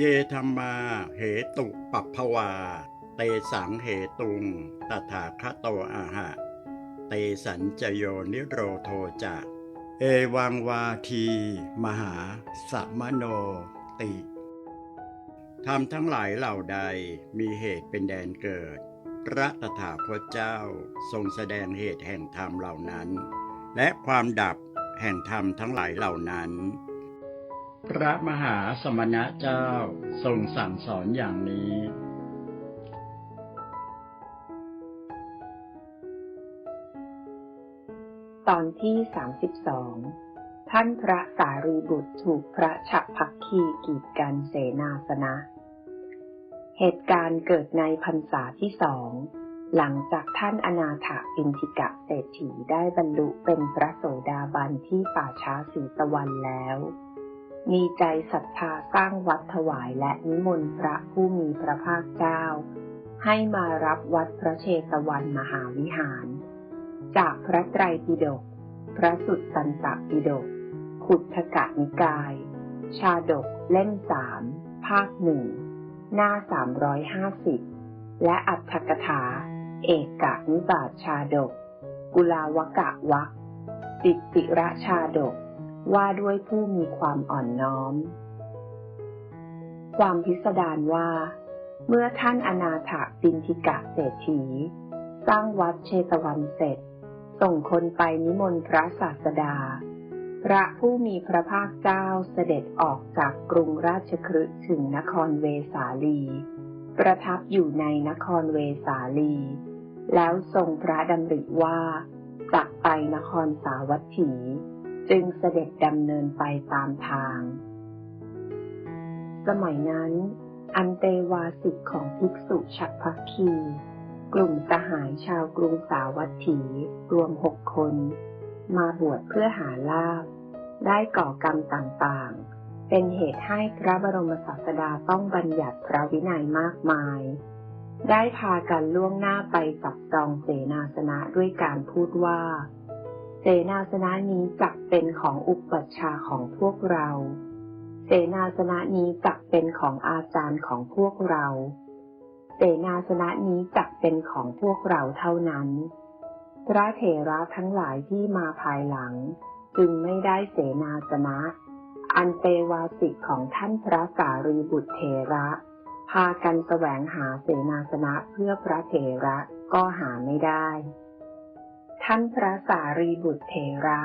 เยธรรมา เหตุปัปภวา เตสังเหตุง ตถาคโตอาหะ เตสัญจโยนิโรโทจะ เอวังวาที มหาสัมโนติธรรมทั้งหลายเหล่าใดมีเหตุเป็นแดนเกิด พระตถาคตเจ้าทรงแสดงเหตุแห่งธรรมเหล่านั้น และความดับแห่งธรรมทั้งหลายเหล่านั้น พระมหาสมณะเจ้าทรงสั่งสอนอย่างนี้ ตอนที่32ท่านพระสารีบุตรถูกพระฉับพักคีกีดกันเสนาสนะ เหตุการณ์เกิดในพรรษาที่สอง หลังจากท่านอนาถปินทิกะเศรษฐีได้บรรลุเป็นพระโสดาบันที่ป่าช้าสีตะวันแล้ว มีใจศรัทธาสร้างวัดถวายและนิมนต์พระผู้มีพระภาคเจ้า ให้มารับวัดพระเชตวันมหาวิหาร จากพระไตรปิฎกพระสุตตันตปิฎกขุทกะนิกาย ชาดกเล่มสามภาคหนึ่งหน้าสามร้อยห้าสิบและอัตถกถา เอกกะนิบาตชาดก กุลาวกะวักติติระชาดก ว่าด้วยผู้มีความอ่อนน้อม ความพิสดารว่า เมื่อท่านอนาถาปินทิกะเศรษฐี สร้างวัดเชตวันเสร็จ ส่งคนไปนิมนต์พระศาสดา พระผู้มีพระภาคเจ้าเสด็จออกจากกรุงราชคฤห์ถึงนครเวสาลี ประทับอยู่ในนครเวสาลี แล้วทรงพระดำริว่าจะไปนครสาวัตถี จึงเสด็จดำเนินไปตามทาง สมัยนั้น อันเตวาสิกของภิกษุฉักพักคี กลุ่มสหายชาวกรุงสาวัตถี รวมหกคน มาบวชเพื่อหาลาภได้ก่อกรรมต่างๆ เป็นเหตุให้พระบรมศาสดาต้องบัญญัติพระวินัยมากมาย ได้พากันล่วงหน้าไปจับจองเสนาสนะด้วยการพูดว่า เสนาสนะนี้จักเป็นของอุปัชฌาย์ของพวกเรา เสนาสนะนี้จักเป็นของอาจารย์ของพวกเรา เสนาสนะนี้จักเป็นของพวกเราเท่านั้น พระเถระทั้งหลายที่มาภายหลัง จึงไม่ได้เสนาสนะ อันเตวาสิกของท่านพระสารีบุตรเถระ พากันแสวงหาเสนาสนะเพื่อพระเถระก็หาไม่ได้ ท่านพระสารีบุตรเถระ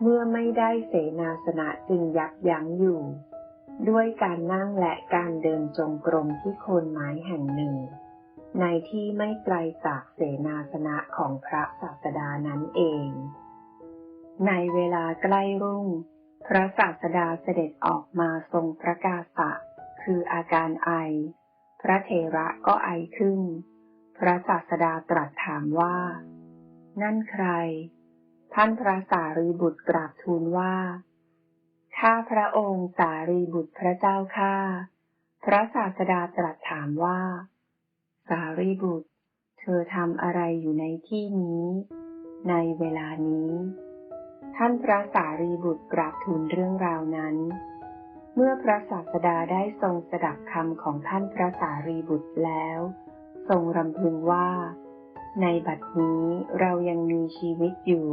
เมื่อไม่ได้เสนาสนะจึงยับยั้งอยู่ ด้วยการนั่งและการเดินจงกรมที่โคนไม้แห่งหนึ่ง ในที่ไม่ไกลจากเสนาสนะของพระศาสดานั้นเอง ในเวลาใกล้รุ่ง พระศาสดาเสด็จออกมาทรงประกาศะคืออาการไอ พระเถระก็ไอขึ้น พระศาสดาตรัสถามว่า นั่นใคร ท่านพระสารีบุตรกราบทูลว่า ข้าพระองค์สารีบุตรพระเจ้าข้า พระศาสดาตรัสถามว่า สารีบุตร เธอทำอะไรอยู่ในที่นี้ ในเวลานี้ ท่านพระสารีบุตรกราบทูลเรื่องราวนั้นเมื่อพระศาสดาได้ทรงสดับคำของท่านพระสารีบุตรแล้ว ทรงรำพึงว่า ในบัดนี้เรายังมีชีวิตอยู่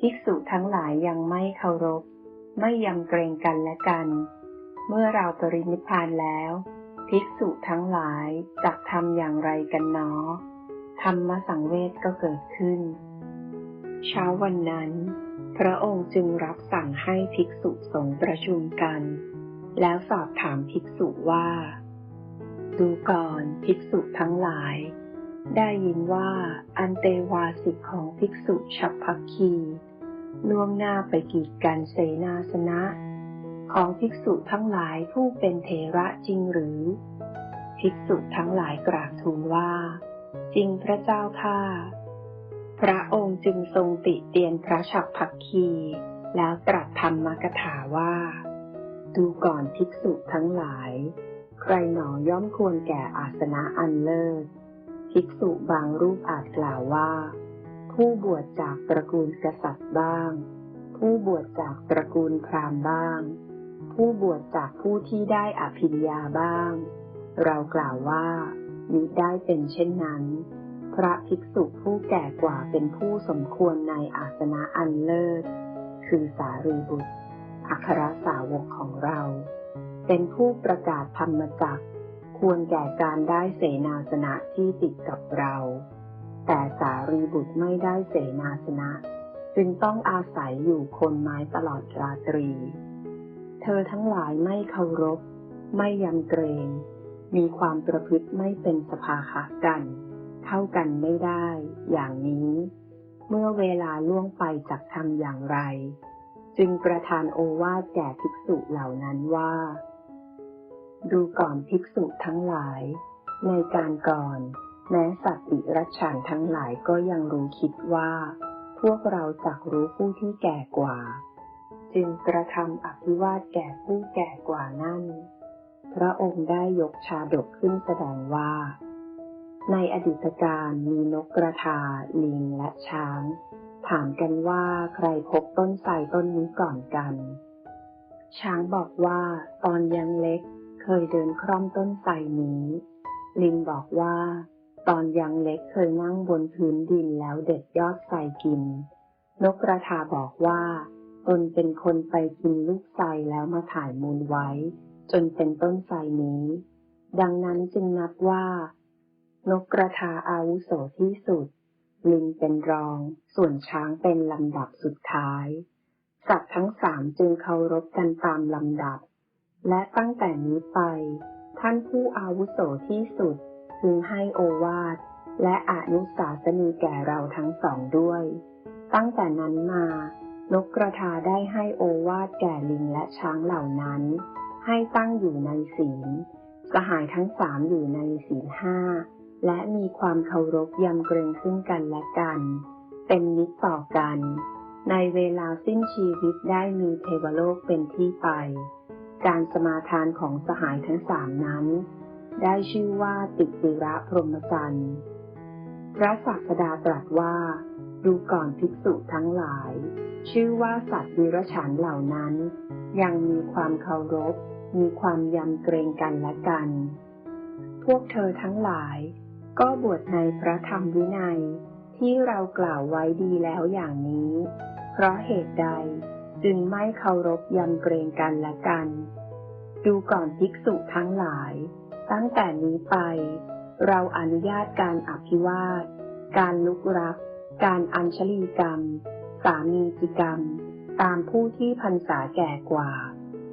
ภิกษุทั้งหลายยังไม่เคารพ ไม่ยำเกรงกันและกัน เมื่อเราปรินิพพานแล้ว ภิกษุทั้งหลายจะทำอย่างไรกันเนาะธรรมสังเวชก็เกิดขึ้น เช้าวันนั้น พระองค์จึงรับสั่งให้ภิกษุสงฆ์ประชุมกัน แล้วสอบถามภิกษุว่า ดูก่อนภิกษุทั้งหลาย ได้ยินว่าอันเตวาสิกของภิกษุฉับพักคีล่วงหน้าไปกีดกันเสนาสนะ ของภิกษุทั้งหลายผู้เป็นเถระจริงหรือ ภิกษุทั้งหลายกราบทูลว่า จริงพระเจ้าข้าพระองค์จึงทรงติเตียนพระฉับพักคี แล้วตรัสธรรมกถาว่า ดูก่อนภิกษุทั้งหลาย ใครหนอย่อมควรแก่อาสนะอันเลิศ ภิกษุบางรูปอาจกล่าวว่า ผู้บวชจากตระกูลกษัตริย์บ้าง ผู้บวชจากตระกูลพราหมณ์บ้างผผู้บวชจากผู้ที่ได้อภิญญาบ้าง เรากล่าวว่ามิได้เป็นเช่นนั้น พระภิกษุผู้แก่กว่าเป็นผู้สมควรในอาสนะอันเลิศ คือสารีบุตร อัครสาวกของเรา เป็นผู้ประกาศธรรมจักร ควรแก่การได้เสนาสนะที่ติดกับเรา แต่สารีบุตรไม่ได้เสนาสนะ จึงต้องอาศัยอยู่คนไม้ตลอดราตรี เธอทั้งหลายไม่เคารพ ไม่ยำเกรง มีความประพฤติไม่เป็นสภาคะกันเท่ากันไม่ได้ อย่างนี้ เมื่อเวลาล่วงไปจากทำอย่างไร จึงประทานโอวาทแก่ภิกษุเหล่านั้นว่า ดูก่อนภิกษุทั้งหลาย ในการก่อน แม้สัตว์ดิรัจฉานทั้งหลายก็ยังรู้คิดว่า พวกเราจักรู้ผู้ที่แก่กว่า จึงกระทำอภิวาทแก่ผู้แก่กว่านั่น พระองค์ได้ยกชาดกขึ้นแสดงว่า ในอดีตการมีนกกระทา ลิงและช้าง ถามกันว่าใครพบต้นไทรต้นนี้ก่อนกัน ช้างบอกว่าตอนยังเล็ก เคยเดินคร่อมต้นไทรนี้ ลิงบอกว่า ตอนยังเล็กเคยนั่งบนพื้นดินแล้วเด็ดยอดไทรกิน นกกระทาบอกว่า ตนเป็นคนไปกินลูกไทรแล้วมาถ่ายมูลไว้ จนเป็นต้นไทรนี้ ดังนั้นจึงนับว่า นกกระทาอาวุโสที่สุด ลิงเป็นรอง ส่วนช้างเป็นลำดับสุดท้าย สัตว์ทั้งสามจึงเคารพกันตามลำดับ และตั้งแต่นี้ไป ท่านผู้อาวุโสที่สุดพึงให้โอวาทและอนุสาสนีแก่เราทั้งสองด้วย ตั้งแต่นั้นมา นกกระทาได้ให้โอวาทแก่ลิงและช้างเหล่านั้น ให้ตั้งอยู่ในศีล สหายทั้งสามอยู่ในศีลห้า และมีความเคารพยำเกรงซึ่งกันและกัน เป็นมิตรต่อกัน ในเวลาสิ้นชีวิตได้มีเทวโลกเป็นที่ไป การสมาทานของสหายทั้งสามนั้น ได้ชื่อว่าติติระพรหมจรรย์ พระศาสดาตรัสว่า ดูก่อนภิกษุทั้งหลาย ชื่อว่าสัตว์ดิรฉานเหล่านั้น ยังมีความเคารพ มีความยำเกรงกันและกัน พวกเธอทั้งหลาย ก็บวชในพระธรรมวินัยที่เรากล่าวไว้ดีแล้วอย่างนี้ เพราะเหตุใด จึงไม่เคารพยำเกรงกันและกัน ดูก่อนภิกษุทั้งหลาย ตั้งแต่นี้ไป เราอนุญาตการอภิวาท การลุกรับการอัญชลีกรรม สามีจิกรรม ตามผู้ที่พรรษาแก่กว่า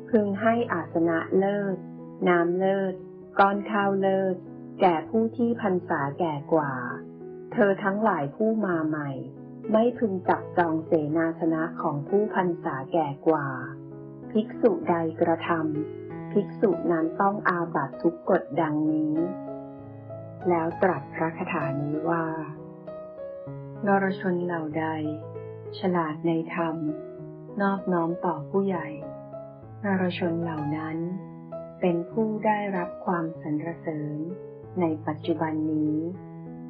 พึงให้อาสนะเลิศ น้ำเลิศ ก้อนข้าวเลิศ แก่ผู้ที่พรรษาแก่กว่า เธอทั้งหลายผู้มาใหม่ ไม่พึงจับจองเสนาสนะของผู้พรรษาแก่กว่า ภิกษุใดกระทำภิกษุนั้นต้องอาบัตทุกกฎดังนี้ แล้วตรัสพระคาถานี้ว่านรชนเหล่าใด ฉลาดในธรรม นอบน้อมต่อผู้ใหญ่นรชนเหล่านั้น เป็นผู้ได้รับความสรรเสริญในปัจจุบันนี้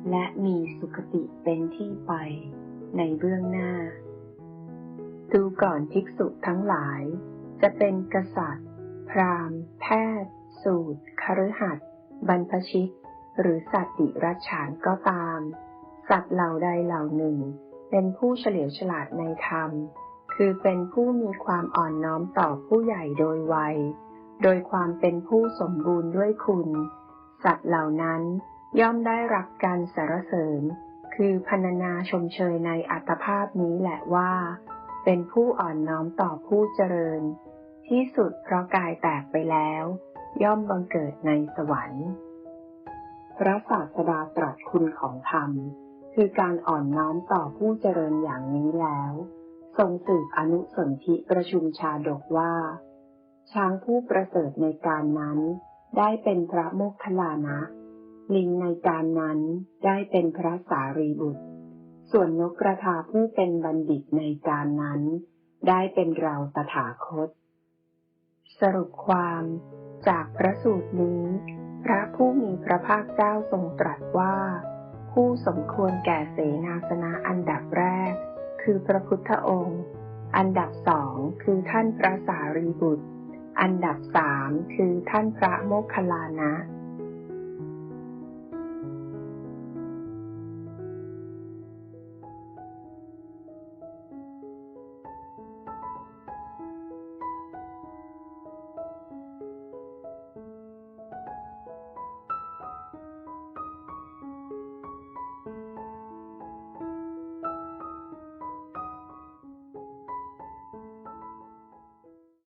และมีสุขติเป็นที่ไป ในเบื้องหน้า ดูก่อนภิกษุทั้งหลาย จะเป็นกษัตริย์ พราหมณ์ แพทย์ สูตรคฤหัสถ์บรรพชิต หรือสัตว์ดิรัจฉานก็ตาม สัตว์เหล่าใดเหล่าหนึ่ง เป็นผู้เฉลียวฉลาดในธรรม คือเป็นผู้มีความอ่อนน้อมต่อผู้ใหญ่โดยวัย โดยความเป็นผู้สมบูรณ์ด้วยคุณ สัตว์เหล่านั้นย่อมได้รับการสรรเสริญ คือพรรณนาชมเชยในอัตภาพนี้แหละว่า เป็นผู้อ่อนน้อมต่อผู้เจริญ ที่สุดเพราะกายแตกไปแล้ว ย่อมบังเกิดในสวรรค์พระศาสดาตรัสคุณของธรรม คือการอ่อนน้อมต่อผู้เจริญอย่างนี้แล้ว ทรงสืบอนุสนธิประชุมชาดกว่า ช้างผู้ประเสริฐในการนั้น ได้เป็นพระโมคคัลลานะ ลิงในการนั้นได้เป็นพระสารีบุตร ส่วนนกกระทาผู้เป็นบัณฑิตในการนั้น ได้เป็นเราตถาคต สรุปความจากพระสูตรนี้ พระผู้มีพระภาคเจ้าทรงตรัสว่า ผู้สมควรแก่เสนาสนะอันดับแรก คือพระพุทธองค์ อันดับสองคือท่านพระสารีบุตร อันดับสามคือท่านพระโมคคัลลานะ